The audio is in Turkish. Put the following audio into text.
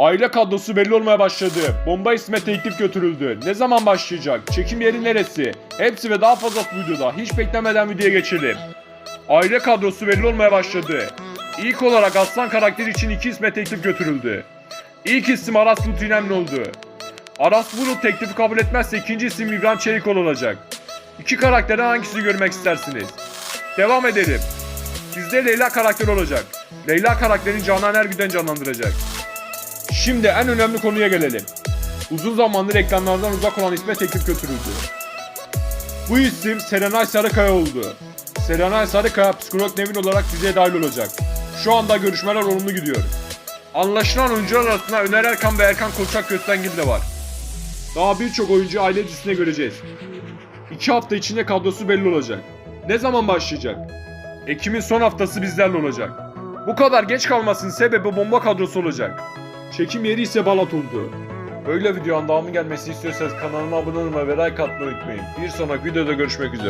Aile kadrosu belli olmaya başladı. Bomba isme teklif götürüldü. Ne zaman başlayacak? Çekim yeri neresi? Hepsi ve daha fazla videoda. Hiç beklemeden videoya geçelim. Aile kadrosu belli olmaya başladı. İlk olarak Aslan karakteri için iki isme teklif götürüldü. İlk isim Aras Bulut oldu. Aras Bulut teklifi kabul etmezse ikinci isim İbrahim Çelikol olacak. İki karakterden hangisini görmek istersiniz? Devam edelim. Sizde Leyla karakteri olacak. Leyla karakterini Canan Ergüden canlandıracak. Şimdi en önemli konuya gelelim. Uzun zamandır ekranlardan uzak olan isme teklif götürüldü. Bu isim Serenay Sarıkaya oldu. Serenay Sarıkaya psikolog Nevin olarak diziye dahil olacak. Şu anda görüşmeler olumlu gidiyor. Anlaşılan oyuncular arasında Öner Erkan ve Erkan Koçak Köstengil de var. Daha birçok oyuncu aile dizisine göreceğiz. İki hafta içinde kadrosu belli olacak. Ne zaman başlayacak? Ekim'in son haftası bizlerle olacak. Bu kadar geç kalmasının sebebi bomba kadrosu olacak. Çekim yeri ise Balat oldu. Böyle videonun devamı gelmesi istiyorsanız kanalıma abone olmayı ve like atmayı unutmayın. Bir sonraki videoda görüşmek üzere.